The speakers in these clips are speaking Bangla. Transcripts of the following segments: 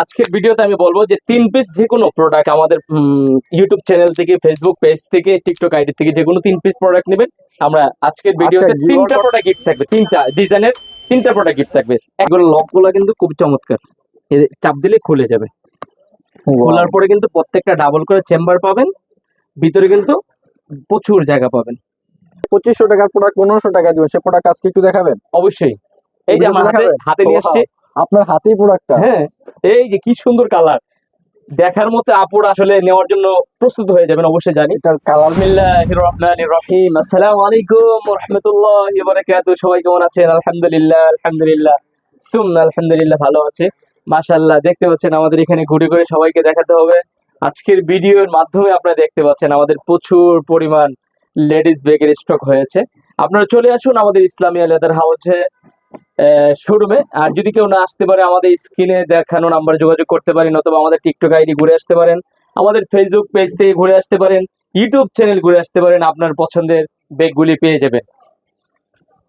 আজকের ভিডিওতে আমি বলব যে তিন পিস যে কোনো প্রোডাক্ট আমাদের ইউটিউব চ্যানেল থেকে ফেসবুক পেজ থেকে টিকটক আইডি থেকে যে কোনো তিন পিস প্রোডাক্ট নেবেন। আমরা আজকের ভিডিওতে তিনটা প্রোডাক্ট গিফট থাকবে তিনটা ডিজাইনের তিনটা প্রোডাক্ট গিফট থাকবে। এগুলো লকগুলো কিন্তু খুব চমৎকার। চাপ দিলে খুলে যাবে। খোলার পরে কিন্তু প্রত্যেকটা ডাবল করে চেম্বার পাবেন। ভিতরে কিন্তু প্রচুর জায়গা পাবেন। পঁচিশশো টাকার প্রোডাক্ট পনেরোশো টাকা দিবেন। সে প্রোডাক্ট আজকে একটু দেখাবেন? অবশ্যই। এই যে আমার হাতে নিয়ে আসছে আপনার হাতেই প্রোডাক্টটা হ্যাঁ এই যে কি সুন্দর কালার দেখার মতো আপুর আসলে নেওয়ার জন্য প্রস্তুত হয়ে যাবেন অবশ্যই জানি। এটার কালার বিসমিল্লাহির রহমানির রহিম। আসসালামু আলাইকুম ওয়া রাহমাতুল্লাহি ওয়া বারাকাতুহু। সবাই কেমন আছেন? আলহামদুলিল্লাহ আলহামদুলিল্লাহ। সুম্মা আলহামদুলিল্লাহ ভালো আছে। মাশাআল্লাহ দেখতে পাচ্ছেন আমাদের এখানে ঘুরে ঘুরে সবাইকে দেখাতে হবে। আজকের ভিডিওর মাধ্যমে আপনারা দেখতে পাচ্ছেন আমাদের প্রচুর পরিমাণ লেডিস ব্যাগের স্টক হয়েছে। আপনারা চলে আসুন আমাদের ইসলামিয়া লেদার হাউসে শোরুমে আর যদি কেউ না আসতে পারে আমাদের স্ক্রিনে দেখানো নাম্বার যোগাযোগ করতে পারেন অথবা আমাদের টিকটক আইডি ঘুরে আসতে পারেন। আমাদের ফেসবুক পেজ থেকে ঘুরে আসতে পারেন ইউটিউব চ্যানেল ঘুরে আসতে পারেন আপনার পছন্দের ব্যাগগুলি পেয়ে যাবেন।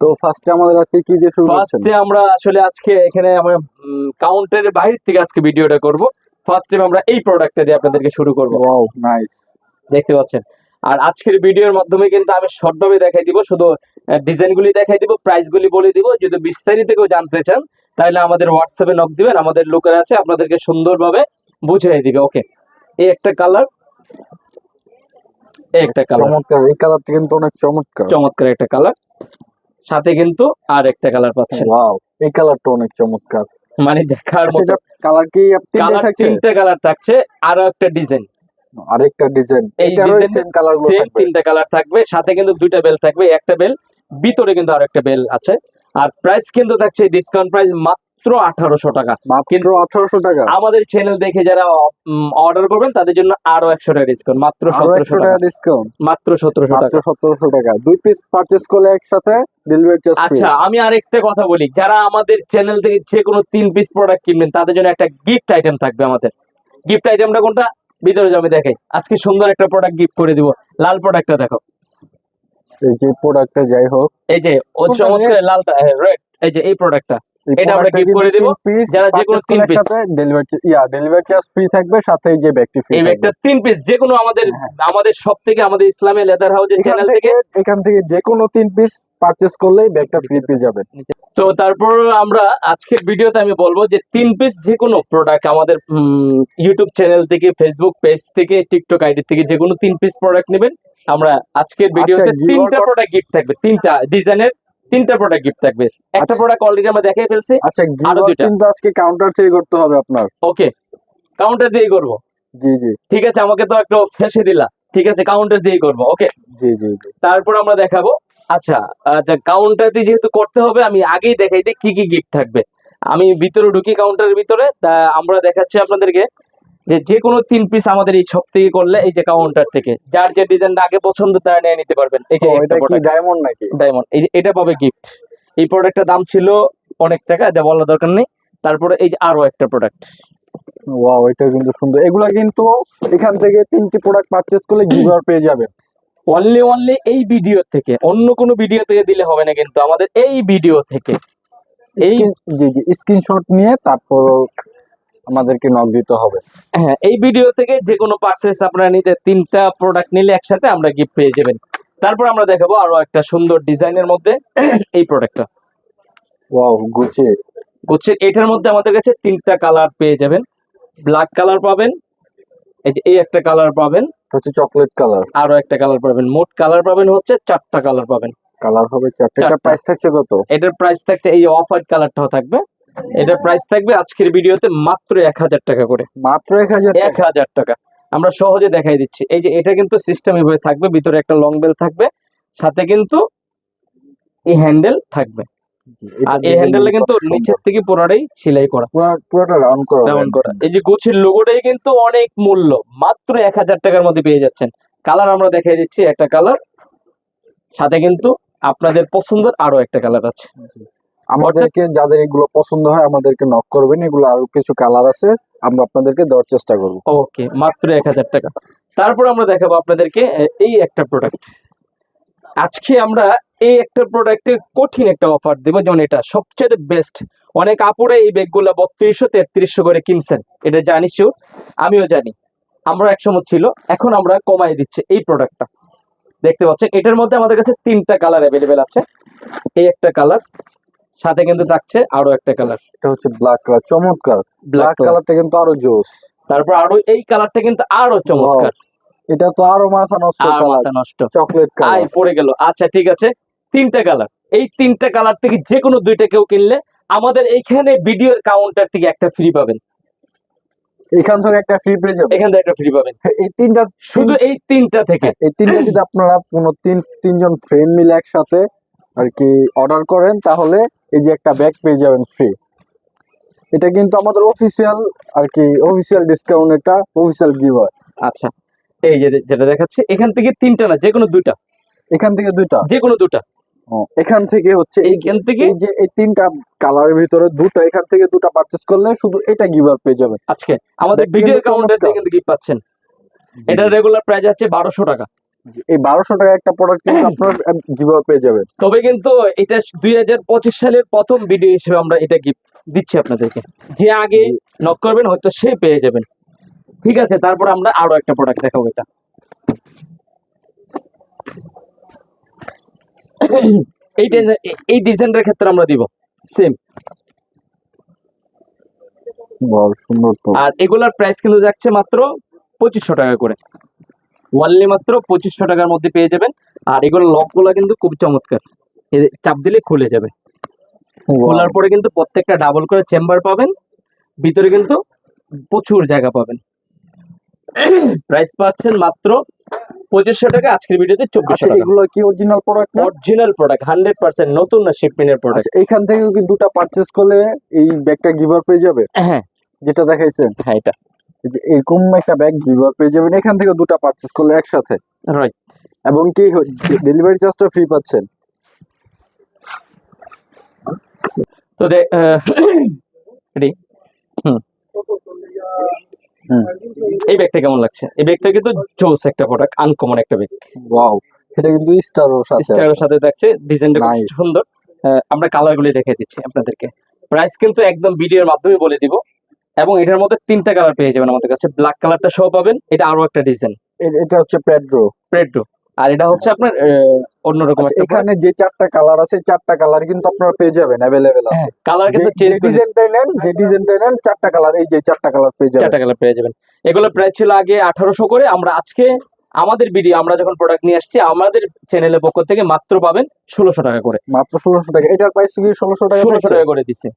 তো ফার্স্টে আমাদের আজকে কি দিয়ে শুরু ফার্স্টে আমরা আসলে আজকে এখানে আমরা কাউন্টারের বাইরে থেকে আজকে ভিডিওটা করব। ফার্স্ট টাইম আমরা এই প্রোডাক্টটা দিয়ে আপনাদেরকে শুরু করব। ওয়াও নাইস দেখতে পাচ্ছেন? আর আজকের ভিডিওর মাধ্যমে কিন্তু আমি শর্টভাবে দেখাই দিব শুধু ডিজাইনগুলি দেখাই দিব প্রাইসগুলি বলে দিব। যদি বিস্তারিত কেউ জানতে চান তাহলে আমাদের হোয়াটসঅ্যাপে নক দিবেন আমাদের লোকের আছে আপনাদেরকে সুন্দরভাবে বুঝিয়ে দিবে। ওকে এই একটা কালার এই একটা কালার চমৎকার এই কালারটা কিন্তু অনেক চমৎকার। চমৎকার একটা কালার সাথে কিন্তু আর একটা কালার পাচ্ছেন। ওয়াও এই কালারটা অনেক চমৎকার। মানে দেখার মতো। কালার কি তিনটে কালার তিনটা কালার থাকছে আরও একটা ডিজাইন আরেকটা ডিজাইন এই এটারও সেম কালারগুলো থাকবে। তিনটা কালার থাকবে সাথে কিন্তু দুইটা বেল থাকবে একটা বেল ভিতরে কিন্তু আর একটা বেল আছে। আর প্রাইস কিন্তু থাকছে ডিসকাউন্ট প্রাইস মাত্র আঠারোশো টাকা। মাত্র আঠারোশো টাকা? আমাদের চ্যানেল দেখে যারা অর্ডার করবেন তাদের জন্য আরও একশো টাকা ডিসকাউন্ট মাত্র সতেরোশো টাকা। ডিসকাউন্ট মাত্র সতেরোশো টাকা। সতেরোশো টাকা। দুই পিস পারচেস করলে একসাথে ডেলিভারি চার্জ আচ্ছা আমি আরেকটা কথা বলি। যারা আমাদের চ্যানেল থেকে যে কোনো তিন পিস প্রোডাক্ট কিনবেন তাদের জন্য একটা গিফট আইটেম থাকবে আমাদের। গিফট আইটেমটা কোনটা? ভিতরে যাবে দেখে। আজকে সুন্দর একটা প্রোডাক্ট গিফট করে দিব। লাল প্রোডাক্টটা দেখো। এই যে প্রোডাক্টটা যাই হোক। এই যে ও চমৎকার লালটা রেড এই যে এই প্রোডাক্টটা এটা আমরা কিন্তু করে দিব। যারা যে কোনো তিন delivery ch- ইয়া, delivery charge free থাকবে, সাথে এই যে ব্যাগটি free এই ব্যাগটা তিন পিস যে কোনো আমাদের হ্যাঁ। আমাদের সব থেকে আমাদের ইসলামী লেদার এখান চ্যানেল থেকে এখান থেকে যে কোনো তিন পিস পারচেস করলেই ব্যাগটা ফ্রি পেয়ে যাবেন। তো তারপর আমরা আজকের ভিডিওতে আমি বলব যে তিন পিস যে কোনো প্রোডাক্ট আমাদের ইউটিউব চ্যানেল থেকে ফেসবুক পেজ থেকে টিকটক আইডি থেকে যে কোনো তিন পিস প্রোডাক্ট নেবেন। আমরা আজকের ভিডিওতে তিনটা প্রোডাক্ট গিফট থাকবে তিনটা ডিজাইনের তিনটা প্রোডাক্ট গিফট থাকবে। একটা আচ্ছা। প্রোডাক্ট অলরেডি আমরা দেখাই ফেলছি আচ্ছা আরও দুইটা। কিন্তু আজকে কাউন্টার থেকে করতে হবে আপনার। ওকে কাউন্টার দিয়ে করব। জি জি। ঠিক আছে আমাকে তো একটু ফেসে দিলা। ঠিক আছে কাউন্টার দিয়ে করব ওকে। জি জি। তারপর আমরা দেখাবো আচ্ছা আচ্ছা কাউন্টার দিয়ে যেহেতু করতে হবে আমি আগেই দেখাই দিই কি কি গিফট থাকবে। আমি ভিতরে ঢুকি কাউন্টারের ভিতরে তা আমরা দেখাচ্ছি আপনাদেরকে যে যে কোনো তিন পিস আমাদের এই শপ থেকে করলে এই যে কাউন্টার থেকে। যার যে ডিজাইনটা আগে পছন্দ তারা নিয়ে নিতে পারবেন। এই যে এটা কি ডায়মন্ড নাকি? ডায়মন্ড এই যে এটা পাবে গিফট এই প্রোডাক্টটার দাম ছিল অনেক টাকা যা বলার দরকার নেই। তারপরে এই যে আরও একটা প্রোডাক্ট ওয়াও এটা কিন্তু সুন্দর। এগুলা কিন্তু এখান থেকে তিনটি প্রোডাক্ট পারচেস করলে গিভার পেয়ে যাবেন অনলি অনলি এই ভিডিও থেকে অন্য কোনো ভিডিও থেকে দিলে হবে না কিন্তু আমাদের এই ভিডিও থেকে। এই জি জি স্ক্রিনশট নিয়ে তারপর আমাদেরকে নক দিতে হবে। হ্যাঁ এই ভিডিও থেকে যে কোনো পার্সেস আপনারা নিতে তিনটা প্রোডাক্ট নিলে একসাথে আমরা গিফট পেয়ে যাবেন। তারপর আমরা দেখাবো আরও একটা সুন্দর ডিজাইনের মধ্যে এই প্রোডাক্টটা ওয়াও গুচি হচ্ছে এটার মধ্যে আমাদের কাছে তিনটা কালার পেয়ে যাবেন। ব্ল্যাক কালার পাবেন এই যে এই একটা কালার পাবেন। হচ্ছে চকলেট কালার আরও একটা কালার পাবেন। মোট কালার পাবেন হচ্ছে চারটা কালার পাবেন। কালার হবে চারটে। প্রাইস থাকছে কত? এটার প্রাইস থাকছে এই অফ হোয়াইট কালারটাও থাকবে। এটার প্রাইস থাকবে আজকের ভিডিওতে মাত্র এক হাজার টাকা করে। মাত্র এক হাজার এক হাজার টাকা। আমরা সহজে দেখাই দিচ্ছি। এই যে এটা কিন্তু সিস্টেম এভাবে থাকবে ভিতরে একটা লং বেল থাকবে সাথে কিন্তু এই হ্যান্ডেল থাকবে। আর এই হ্যান্ডেলটা কিন্তু নিচের থেকে পুরোটাই সেলাই করা। পুরোটা রাউন্ড করা রাউন্ড করা। এই যে গুছির লোগোটাই কিন্তু অনেক মূল্য। মাত্র এক হাজার টাকার মধ্যে পেয়ে যাচ্ছেন। কালার আমরা দেখাই দিচ্ছি একটা কালার সাথে কিন্তু আপনাদের পছন্দের আরও একটা কালার আছে। আমাদেরকে যাদের এগুলো পছন্দ হয় আমাদেরকে নক করবেন। এগুলো আরও কিছু কালার আছে আমরা আপনাদেরকে দেওয়ার চেষ্টা করব। ওকে মাত্র এক হাজার টাকা। তারপর আমরা দেখাবো আপনাদেরকে এই একটা প্রোডাক্ট আজকে আমরা এই একটা প্রোডাক্টের কঠিন একটা অফার দেবো যেমন এটা সবচেয়ে বেস্ট অনেক আপুরে এই ব্যাগগুলো বত্রিশশো তেত্রিশশো করে কিনছেন। এটা জানি জানিস আমিও জানি। আমরা একসময় ছিল এখন আমরা কমাই দিচ্ছি এই প্রোডাক্টটা দেখতে পাচ্ছেন এটার মধ্যে আমাদের কাছে তিনটা কালার অ্যাভেলেবেল আছে। এই একটা কালার সাথে কিন্তু থাকছে আরও একটা কালার এটা হচ্ছে ব্ল্যাক কালার চমৎকার। ব্ল্যাক কালারটা কিন্তু আরও জোস। তারপর আরও এই কালারটা কিন্তু আরও চমৎকার। এটা তো আরও মাথা নষ্ট কালার মাথা নষ্ট। চকলেট কালার পড়ে গেল। আচ্ছা ঠিক আছে। তিনটা কালার এই তিনটা কালার থেকে যে কোনো দুইটা কেউ কিনলে আমাদের এইখানে ভিডিওর কাউন্টার থেকে একটা ফ্রি পাবেন। এখান থেকে একটা ফ্রি পেয়ে যাবে এখান থেকে একটা ফ্রি পাবেন। এই তিনটা শুধু এই তিনটা থেকে। এই তিনটা যদি আপনারা কোনো তিন তিনজন ফ্রেন্ড মিলে একসাথে আর কি অর্ডার করেন তাহলে এই যে একটা ব্যাগ পেয়ে যাবেন ফ্রি এটা কিন্তু আমাদের অফিসিয়াল আর কি অফিসিয়াল ডিসকাউন্ট এটা অফিসিয়াল গিভার আচ্ছা এই যে যেটা দেখাচ্ছে এখান থেকে তিনটা না যে কোনো দুইটা। এখান থেকে দুইটা। যে কোনো দুটা এখান থেকে হচ্ছে এই এইখান থেকে? এই যে এই তিনটা কালারের ভিতরে দুটো এখান থেকে দুটো পারচেজ করলে শুধু এটা গিভার পেয়ে যাবেন। আজকে আমাদের ভিডিও কাউন্টার থেকে কিন্তু গিফট পাচ্ছেন। এটা রেগুলার প্রাইস আছে বারোশো টাকা। এই বারোশো টাকা একটা প্রোডাক্ট কিন্তু আপনার গিভার পেয়ে যাবেন। তবে কিন্তু এটা দুই হাজার পঁচিশ সালের প্রথম ভিডিও হিসেবে আমরা এটা গিফট দিচ্ছি আপনাদেরকে। যে আগে নক করবেন হয়তো সে পেয়ে যাবেন। ঠিক আছে তারপর আমরা আরও একটা প্রোডাক্ট দেখাবো এটা। এই এই ডিজাইনের ক্ষেত্রে আমরা দিব। সেম আর এগুলার প্রাইস কিন্তু যাচ্ছে মাত্র পঁচিশশো টাকা করে। ওয়ানলি মাত্র পঁচিশশো টাকার মধ্যে পেয়ে যাবেন। আর এগুলোর লকগুলো কিন্তু খুব চমৎকার। চাপ দিলে খুলে যাবে। খোলার পরে কিন্তু প্রত্যেকটা ডাবল করে চেম্বার পাবেন। ভিতরে কিন্তু প্রচুর জায়গা পাবেন। প্রাইস পাচ্ছেন মাত্র পঁচিশশো টাকা আজকের ভিডিওতে চব্বিশশো আচ্ছা এগুলো কি original product original product hundred percent নতুন না শিপমেন্টের প্রোডাক্ট আচ্ছা এখান থেকে কি দুটো পারচেজ করলে এই ব্যাগটা গিভার পেয়ে যাবে? হ্যাঁ। যেটা দেখাইছেন? হ্যাঁ এটা। এরকম একটা ব্যাগ গিভার পেয়ে যাবেন এখান থেকে দুটো পারচেজ করলে একসাথে। রাইট এবং কি ডেলিভারি চার্জটা ফ্রি পাচ্ছেন? তো হুম। এই ব্যাগটা কেমন লাগছে? এই ব্যাগটা কিন্তু জোস একটা প্রোডাক্ট আনকমন একটা ব্যাগ। ওয়াও এটা কিন্তু স্টারও সাথে স্টারের আছে। সাথে থাকছে ডিজাইনটা খুব সুন্দর। আমরা কালার গুলি দেখিয়ে দিচ্ছি আপনাদেরকে। প্রাইস কিন্তু একদম ভিডিওর মাধ্যমে বলে দিব। এবং এটার মধ্যে তিনটা কালার পেয়ে যাবেন আমাদের কাছে। ব্ল্যাক কালারটা সহ পাবেন এটা আরও একটা ডিজাইন এটা হচ্ছে প্রেড্রো প্রেডো আর এটা হচ্ছে আপনার অন্যরকম একটা এখানে যে চারটা কালার আছে চারটা কালার কিন্তু আপনারা পেয়ে যাবেন অ্যাভেলেবেল আছে। কালার যে কিন্তু চেঞ্জ করে ডিজাইনটাই নেন যে ডিজাইনটাই নেন চারটা কালার এই যে চারটা কালার পেয়ে যাবেন। চারটা কালার পেয়ে যাবেন। এগুলো প্রাইস ছিল আগে আঠারোশো করে। আমরা আজকে আমাদের ভিডিও আমরা যখন প্রোডাক্ট নিয়ে আসছি আমাদের চ্যানেলের পক্ষ থেকে মাত্র পাবেন ষোলোশো টাকা করে। মাত্র ষোলোশো টাকা। এটার প্রাইস কি ষোলোশো টাকা ষোলোশো থাকছে? টাকা করে দিচ্ছে.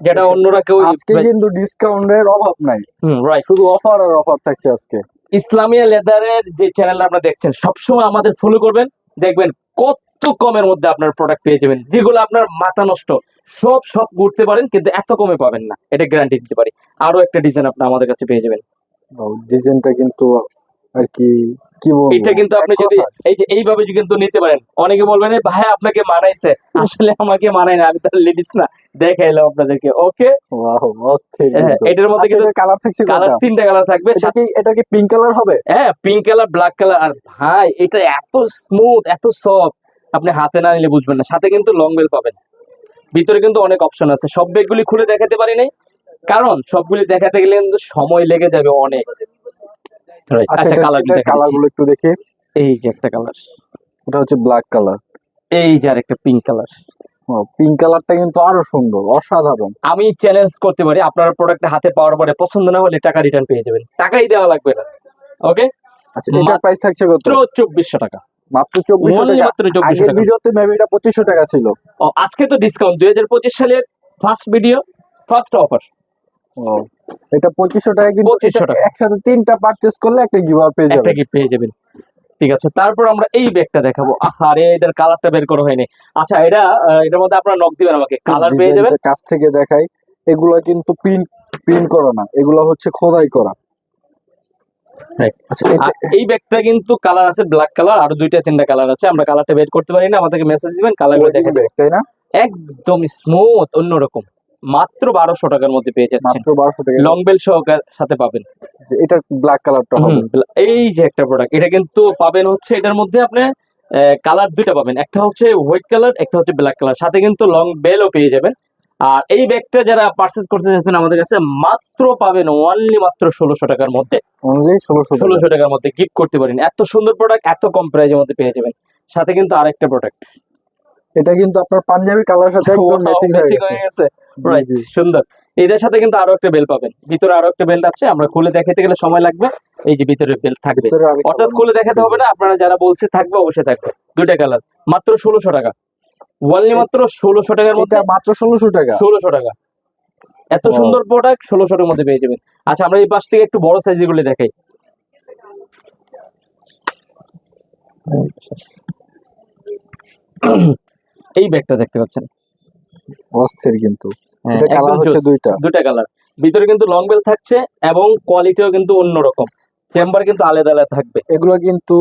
যেটা অন্যরা কেউ আজকে কিন্তু ডিসকাউন্টের অভাব নাই। হুম রাইট শুধু অফার আর অফার থাকছে আজকে। ইসলামিয়া লেদারের যে চ্যানেল আপনারা দেখছেন, সবসময় আমাদের ফলো করবেন। দেখবেন কত কমের মধ্যে আপনার প্রোডাক্ট পেয়ে যাবেন, যেগুলো আপনার মাথা নষ্ট। সব সব ঘুরতে পারেন, কিন্তু এত কমে পাবেন না, এটা গ্যারান্টি দিতে পারি। আরও একটা ডিজাইন আপনি আমাদের কাছে পেয়ে যাবেন। ডিজাইনটা কিন্তু আর কি এটা কিন্তু আপনি যদি এই যে এইভাবে কিন্তু নিতে পারেন অনেকে বলবেন ভাই আপনাকে মানাইছে। আসলে আমাকে মানায় না আমি তার লেডিস না। দেখাইলাম আপনাদেরকে ওকে কিন্তু। এটার মধ্যে আচ্ছা, কিন্তু কালার থাকছে কালার তিনটা কালার থাকবে এটা কি এটা কি পিঙ্ক কালার হবে? হ্যাঁ পিঙ্ক কালার ব্ল্যাক কালার আর ভাই এটা এত স্মুথ এত সফট আপনি হাতে না নিলে বুঝবেন না। সাথে কিন্তু লং বেল পাবেন। ভিতরে কিন্তু অনেক অপশন আছে। সব ব্যাগগুলি খুলে দেখাতে পারি নাই। কারণ সবগুলি দেখাতে গেলে কিন্তু সময় লেগে যাবে অনেক। আচ্ছা আচ্ছা কালার কালারগুলো একটু দেখি। এই যে একটা কালার ওটা হচ্ছে ব্ল্যাক কালার এই যে আরেকটা পিঙ্ক কালার পিঙ্ক কালারটা কিন্তু আরও সুন্দর অসাধারণ। আমি চ্যালেঞ্জ করতে পারি আপনার প্রোডাক্ট হাতে পাওয়ার পরে পছন্দ না হলে টাকা রিটার্ন পেয়ে যাবেন। টাকাই দেওয়া লাগবে না। ওকে আচ্ছা প্রাইস থাকছে কত? টাকা। মাত্র টাকা। মাত্র চব্বিশশো আগের ভিডিওতে মেবি এটা পঁচিশশো টাকা ছিল। ও, আজকে তো ডিসকাউন্ট দুই হাজার পঁচিশ সালের ফার্স্ট ভিডিও ফার্স্ট অফার ও, এটা পঁচিশশো টাকা কিন্তু 2500 এটা টাকা। একসাথে তিনটা পারচেজ করলে একটা গিভার পেয়ে একটা যাবে কি পেয়ে যাবেন। ঠিক আছে তারপর আমরা এই ব্যাগটা দেখাবো। আরে এটার কালারটা বের করা হয়নি। আচ্ছা এটা এটার মধ্যে আপনারা নক দিবেন আমাকে। কালার পেয়ে যাবেন? কাছ থেকে দেখাই এগুলো কিন্তু প্রিন্ট প্রিন্ট করা না। এগুলো হচ্ছে খোদাই করা. আচ্ছা এই ব্যাগটা কিন্তু কালার আছে ব্ল্যাক কালার আর দুইটা তিনটা কালার আছে। আমরা কালারটা বের করতে পারি না আমাদেরকে মেসেজ দিবেন কালারগুলো ওয়েডিং দেখে তাই না? একদম স্মুথ অন্যরকম। মাত্র বারোশো টাকার মধ্যে পেয়ে যাচ্ছেন। মাত্র বারোশো টাকা লং বেল সহ সাথে পাবেন। এটা ব্ল্যাক কালারটা হবে। এই যে একটা প্রোডাক্ট এটা কিন্তু পাবেন হচ্ছে এটার মধ্যে আপনি কালার দুইটা পাবেন। একটা হচ্ছে হোয়াইট কালার একটা হচ্ছে ব্ল্যাক কালার সাথে কিন্তু লং বেলও পেয়ে যাবেন। আর এই ব্যাগটা যারা পার্চেস করতে চাইছেন আমাদের কাছে মাত্র পাবেন অনলি মাত্র ষোলোশো টাকার মধ্যে। অনলি ষোলোশো ষোলোশো টাকার মধ্যে গিফট করতে পারেন। এত সুন্দর প্রোডাক্ট এত কম প্রাইজের মধ্যে পেয়ে যাবেন। সাথে কিন্তু আরেকটা প্রোডাক্ট এটা কিন্তু আপনার পাঞ্জাবি কালার সাথে একদম ম্যাচিং হয়ে গেছে। জি। সুন্দর। এটার সাথে কিন্তু আরও একটা বেল পাবেন। ভিতরে আরও একটা বেল্ট আছে আমরা খুলে দেখাতে গেলে সময় লাগবে। এই যে ভিতরে বেল্ট থাকবে। অর্থাৎ খুলে দেখাতে হবে না আপনারা যারা বলছে থাকবে অবশ্যই থাকবে। দুইটা কালার মাত্র ষোলোশো টাকা। ওয়ানলি মাত্র ষোলোশো টাকার মধ্যে মাত্র ষোলোশো টাকা। ষোলোশো টাকা। এত সুন্দর প্রোডাক্ট ষোলোশো টাকার মধ্যে পেয়ে যাবেন। আচ্ছা আমরা এই পাশ থেকে একটু বড় সাইজগুলো দেখাই। এই ব্যাগটা দেখতে পাচ্ছেন। অস্থির কিন্তু। হ্যাঁ, কালার হচ্ছে দুইটা। দুইটা কালার ভিতরে কিন্তু লং বেল থাকছে এবং কোয়ালিটিও কিন্তু অন্যরকম। চেম্বার কিন্তু আলাদা আলাদা থাকবে। এগুলো কিন্তু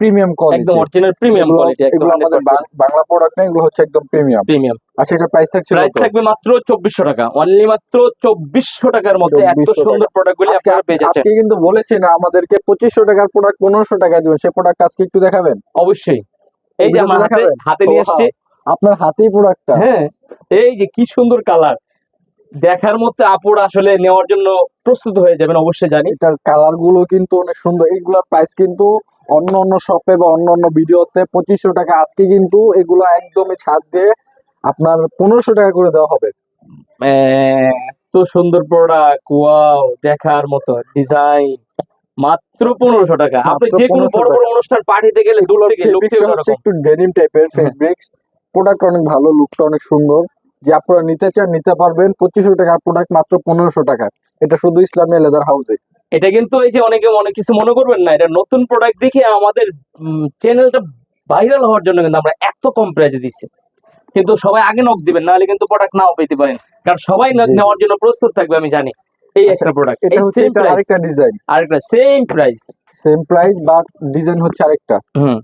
প্রিমিয়াম একদম অরিজিনাল প্রিমিয়াম কোয়ালিটি একদম আমাদের বাংলা প্রোডাক্ট না এগুলো হচ্ছে একদম প্রিমিয়াম প্রিমিয়াম আচ্ছা এটা প্রাইস থাকছে প্রাইস থাকবে মাত্র চব্বিশশো টাকা। অনলি মাত্র চব্বিশশো টাকার মধ্যে এত সুন্দর প্রোডাক্ট গুলি আপনারা পেয়ে যাচ্ছেন। আজকে কিন্তু বলেছি না আমাদেরকে পঁচিশশো টাকার প্রোডাক্ট পনেরোশো টাকা দিবেন সেই প্রোডাক্ট আজকে একটু দেখাবেন? অবশ্যই। এই যে আমার হাতে হাতে নিয়ে আসছে আপনার হাতেই প্রোডাক্টটা হ্যাঁ এই যে কি সুন্দর কালার দেখার মধ্যে আপুর আসলে নেওয়ার জন্য প্রস্তুত হয়ে যাবেন অবশ্যই জানি। এটার কালারগুলো কিন্তু অনেক সুন্দর। এইগুলোর প্রাইস কিন্তু অন্য অন্য শপে বা অন্য অন্য ভিডিওতে পঁচিশশো টাকা। আজকে কিন্তু এগুলো একদমই ছাড় দিয়ে আপনার পনেরোশো টাকা করে দেওয়া হবে। এত সুন্দর প্রোডাক্ট ওয়াও দেখার মতো ডিজাইন মাত্র পনেরোশো টাকা। আপনি যে কোনো বড় বড় অনুষ্ঠান পার্টিতে গেলে দূর থেকে একটু ডেনিম টাইপের। ফেব্রিক্স প্রোডাক্ট অনেক ভালো লুকটা অনেক সুন্দর। যে আপনারা নিতে চান নিতে পারবেন। পঁচিশশো টাকার প্রোডাক্ট মাত্র পনেরোশো টাকা। এটা শুধু ইসলামিয়া লেদার হাউসে এটা কিন্তু এই যে অনেকে অনেক কিছু মনে করবেন না এটা নতুন প্রোডাক্ট দেখে আমাদের চ্যানেলটা ভাইরাল হওয়ার জন্য কিন্তু আমরা এত কম প্রাইসে দিচ্ছি। কিন্তু সবাই আগে নক দিবেন নাহলে কিন্তু প্রোডাক্ট নাও পেতে পারেন। কারণ সবাই না- জি, জি। নেওয়ার জন্য প্রস্তুত থাকবে আমি জানি। এই আচ্ছা, একটা প্রোডাক্ট এটা হচ্ছে এটা আরেকটা ডিজাইন আরেকটা same price same price but design হচ্ছে আরেকটা। হুম।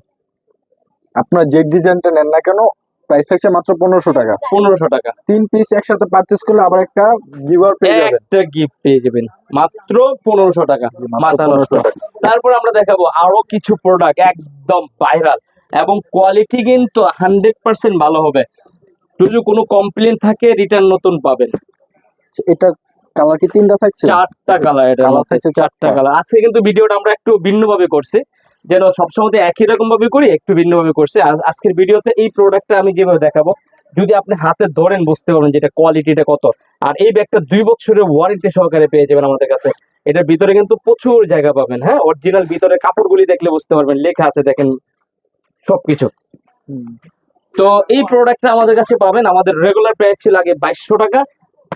আপনার যে ডিজাইনটা নেন না কেন প্রাইস থাকছে মাত্র পনেরোশো টাকা। পনেরোশো টাকা। তিন পিস একসাথে পারচেস করলে আবার একটা গিভার পেয়ে যাবেন। একটা গিফট পেয়ে যাবেন। মাত্র পনেরোশো টাকা। মাথা নষ্ট। 1500 টাকা। তারপর আমরা দেখাবো আরও কিছু প্রোডাক্ট একদম ভাইরাল এবং কোয়ালিটি কিন্তু হান্ড্রেড পার্সেন্ট ভালো হবে। যদি কোনো কমপ্লেন থাকে রিটার্ন নতুন পাবেন। এটা কালার কি তিনটা থাকছে? চারটা কালার এটা থাকছে চারটা। কালার আজকে কিন্তু ভিডিওটা আমরা একটু ভিন্ন ভাবে করছি। যেন সবসময় একই রকম ভাবে করি একটু ভিন্ন ভাবে করছি আজকের ভিডিওতে এই প্রোডাক্টটা আমি যেভাবে দেখাবো যদি আপনি হাতে ধরেন বুঝতে পারবেন যেটা কোয়ালিটিটা কত। আর এই ব্যাগটা দুই বছরের ওয়ারেন্টি সহকারে পেয়ে যাবেন আমাদের কাছে। এটার ভিতরে কিন্তু প্রচুর জায়গা পাবেন হ্যাঁ? অরিজিনাল ভিতরে কাপড়গুলি দেখলে বুঝতে পারবেন লেখা আছে দেখেন সবকিছু। তো এই প্রোডাক্টটা আমাদের কাছে পাবেন। আমাদের রেগুলার প্রাইস ছিল আগে বাইশশো টাকা।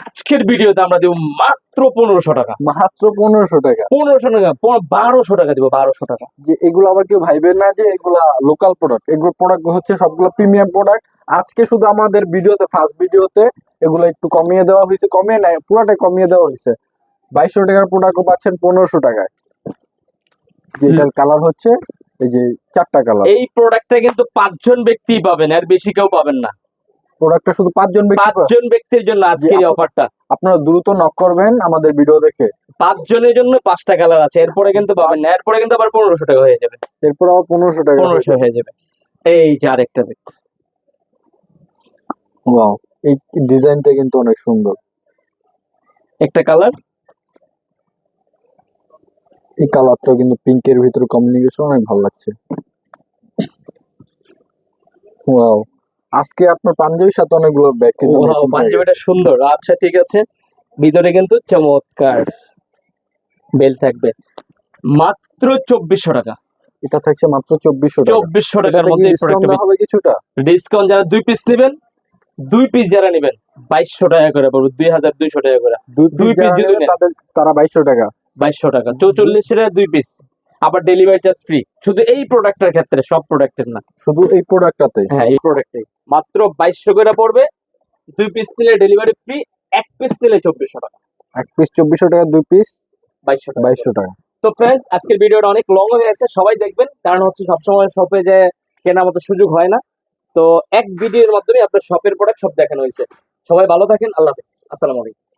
আজকের ভিডিওতে আমরা দেবো মাত্র পনেরোশো টাকা। মাত্র পনেরোশো টাকা। পনেরোশো টাকা বারোশো টাকা দিব বারোশো টাকা। যে এগুলো আবার কেউ ভাইবেন না যে এগুলা লোকাল প্রোডাক্ট এগুলো প্রোডাক্ট হচ্ছে সবগুলো প্রিমিয়াম প্রোডাক্ট আজকে শুধু আমাদের ভিডিওতে ফার্স্ট ভিডিওতে এগুলো একটু কমিয়ে দেওয়া হয়েছে। কমিয়ে নাই পুরাটাই কমিয়ে দেওয়া হয়েছে। বাইশশো টাকার প্রোডাক্টও পাচ্ছেন পনেরোশো টাকায়। যেটার কালার হচ্ছে এই যে চারটা কালার এই প্রোডাক্টটা কিন্তু পাঁচজন ব্যক্তি পাবেন আর বেশি কেউ পাবেন না। প্রোডাক্টটা শুধু পাঁচজন পাঁচজন ব্যক্তির জন্য আজকের এই অফারটা আপনারা দ্রুত নক করবেন আমাদের ভিডিও দেখে। পাঁচজনের জন্য পাঁচটা কালার আছে। এরপরে কিন্তু পাবেন না। এরপরে কিন্তু আবার পনেরোশো টাকা হয়ে যাবে। এরপর আবার পনেরোশো টাকা পনেরোশো হয়ে যাবে। এই যে আরেকটা দেখুন। ওয়াও এই ডিজাইনটা কিন্তু অনেক সুন্দর। একটা কালার এই কালারটা কিন্তু পিঙ্কের ভিতরে কমিউনিকেশন অনেক ভালো লাগছে। ওয়াও আজকে আপনার পাঞ্জাবির সাথে অনেকগুলো ব্যাগ কিন্তু পাঞ্জাবিটা সুন্দর। আচ্ছা ঠিক আছে। ভিতরে কিন্তু চমৎকার বেল থাকবে। মাত্র চব্বিশশো টাকা। এটা থাকছে মাত্র চব্বিশশো টাকা। চব্বিশশো টাকার মধ্যে ডিসকাউন্ট হবে। কিছুটা? ডিসকাউন্ট যারা দুই পিস নেবেন দুই পিস যারা নেবেন বাইশশো টাকা করে পড়বে দুই হাজার দুইশো টাকা করে। দুই দুই পিস যদি তারা বাইশশো টাকা। বাইশশো টাকা। চৌচল্লিশ টাকা দুই পিস আবার ডেলিভারি চার্জ ফ্রি শুধু এই প্রোডাক্টের ক্ষেত্রে সব প্রোডাক্টের না। শুধু এই প্রোডাক্টটাতে হ্যাঁ এই প্রোডাক্টে মাত্র বাইশশো করে পড়বে দুই পিস নিলে ডেলিভারি ফ্রি এক পিস নিলে চব্বিশশো টাকা। এক পিস চব্বিশশো টাকা দুই পিস বাইশশো টাকা। বাইশশো টাকা। তো ফ্রেন্ডস আজকের ভিডিওটা অনেক লং হয়ে গেছে সবাই দেখবেন। কারণ হচ্ছে সবসময় শপে যে কেনার মতো সুযোগ হয় না। তো এক ভিডিওর মাধ্যমে আপনার শপের প্রোডাক্ট সব দেখানো হয়েছে। সবাই ভালো থাকেন আল্লাহ হাফিজ। আসসালামু আলাইকুম।